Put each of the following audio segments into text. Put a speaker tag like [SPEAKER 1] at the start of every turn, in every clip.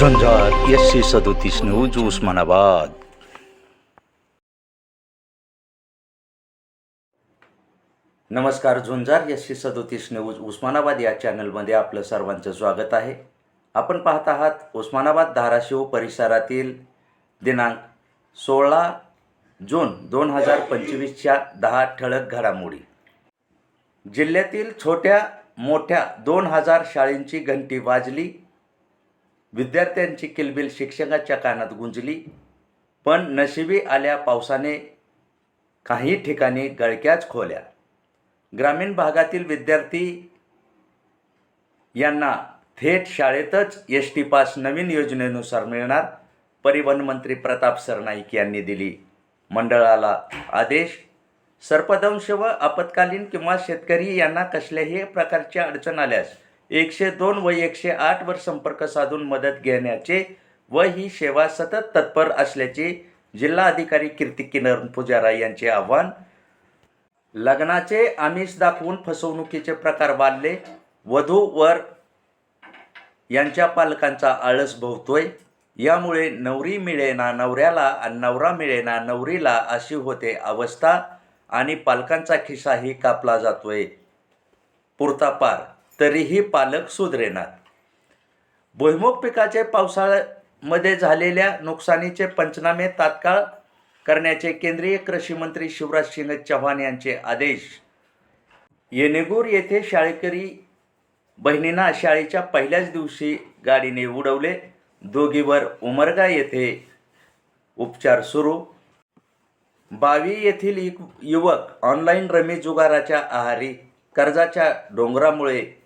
[SPEAKER 1] Jhanjhar S C सदोतीस news Osmanabad. नमस्कार झुंजार S C सदोतीस न्यूज उस्मानाबाद या चॅनलमध्ये आपलं सर्वांचं स्वागत आहे. आपण पाहत आहात उस्मानाबाद धाराशिव परिसरातील दिनांक सोळा जून दोन हजार पंचवीसच्या दहा ठळक घडामोडी. जिल्ह्यातील छोट्या मोठ्या दोन हजार शाळेंची घंटी वाजली. विद्यार्थ्यांची किलबिल शिक्षकाच्या कानात गुंजली. पण नशिबी आल्या पावसाने काही ठिकाणी गळक्याच खोल्या. ग्रामीण भागातील विद्यार्थी यांना थेट शाळेतच एस टी पास नवीन योजनेनुसार मिळणार परिवहन मंत्री प्रताप सरनाईक यांनी दिली. मंडळाला आदेश सर्पदंश व आपत्कालीन किंवा शेतकरी यांना कसल्याही प्रकारची अडचण आल्यास एकशे दोन व एकशे आठवर संपर्क साधून मदत घेण्याचे व ही सेवा सतत तत्पर असल्याचे जिल्हा अधिकारी कीर्ती किरण पुजारा यांचे आव्हान. लग्नाचे आमिष दाखवून फसवणुकीचे प्रकार वाढले. वधू वर यांच्या पालकांचा आळस भोवतोय. यामुळे नवरी मिळेना नवऱ्याला आणि नवरा मिळेना नवरीला अशी होते अवस्था आणि पालकांचा खिसाही कापला जातोय. पुरता पार तरीही पालक सुधरेनात. भुईमुग पिकाचे पावसाळ्यामध्ये झालेल्या नुकसानीचे पंचनामे तात्काळ करण्याचे केंद्रीय कृषी मंत्री शिवराज सिंग चव्हाण यांचे आदेश. येनेगूर येथे शाळेकरी बहिणींना शाळेच्या पहिल्याच दिवशी गाडीने उडवले. दोघीवर उमरगा येथे उपचार सुरू. बावी येथील युवक ऑनलाईन रमी जुगाराच्या आहारी कर्जाच्या डोंगरामुळे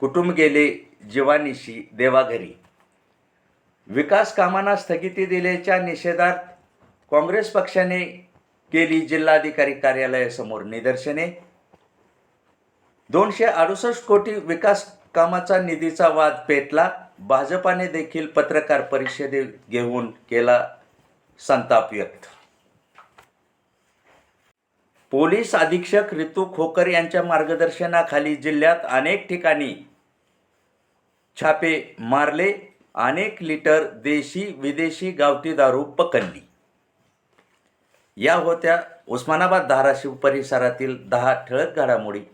[SPEAKER 1] कुटुंब गेले जीवानिशी देवाघरी. विकास कामांना स्थगिती दिल्याच्या निषेधात काँग्रेस पक्षाने केली जिल्हाधिकारी कार्यालयासमोर निदर्शने. दोनशे अडुसष्ट कोटी विकास कामाचा निधीचा वाद पेटला. भाजपाने देखील पत्रकार परिषदे घेऊन केला संताप व्यक्त. पोलीस अधीक्षक रितू खोकर यांच्या मार्गदर्शनाखाली जिल्ह्यात अनेक ठिकाणी छापे मारले अनेक लिटर देशी विदेशी गावठी दारू पकडली. या होत्या उस्मानाबाद धाराशिव परिसरातील दहा ठळक घडामोडी.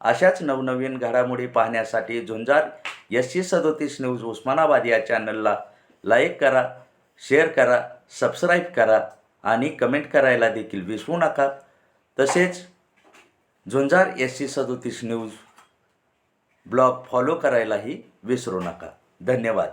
[SPEAKER 1] अशाच नवनवीन घडामोडी पाहण्यासाठी झुंजार एस सी सदोतीस न्यूज उस्मानाबाद या चॅनलला लाईक करा शेअर करा सबस्क्राईब करा आणि कमेंट करायला देखील विसरू नका. तसेच झुंजार एस सी सदोतीस न्यूज ब्लॉग फॉलो करायलाही विसरू नका. धन्यवाद.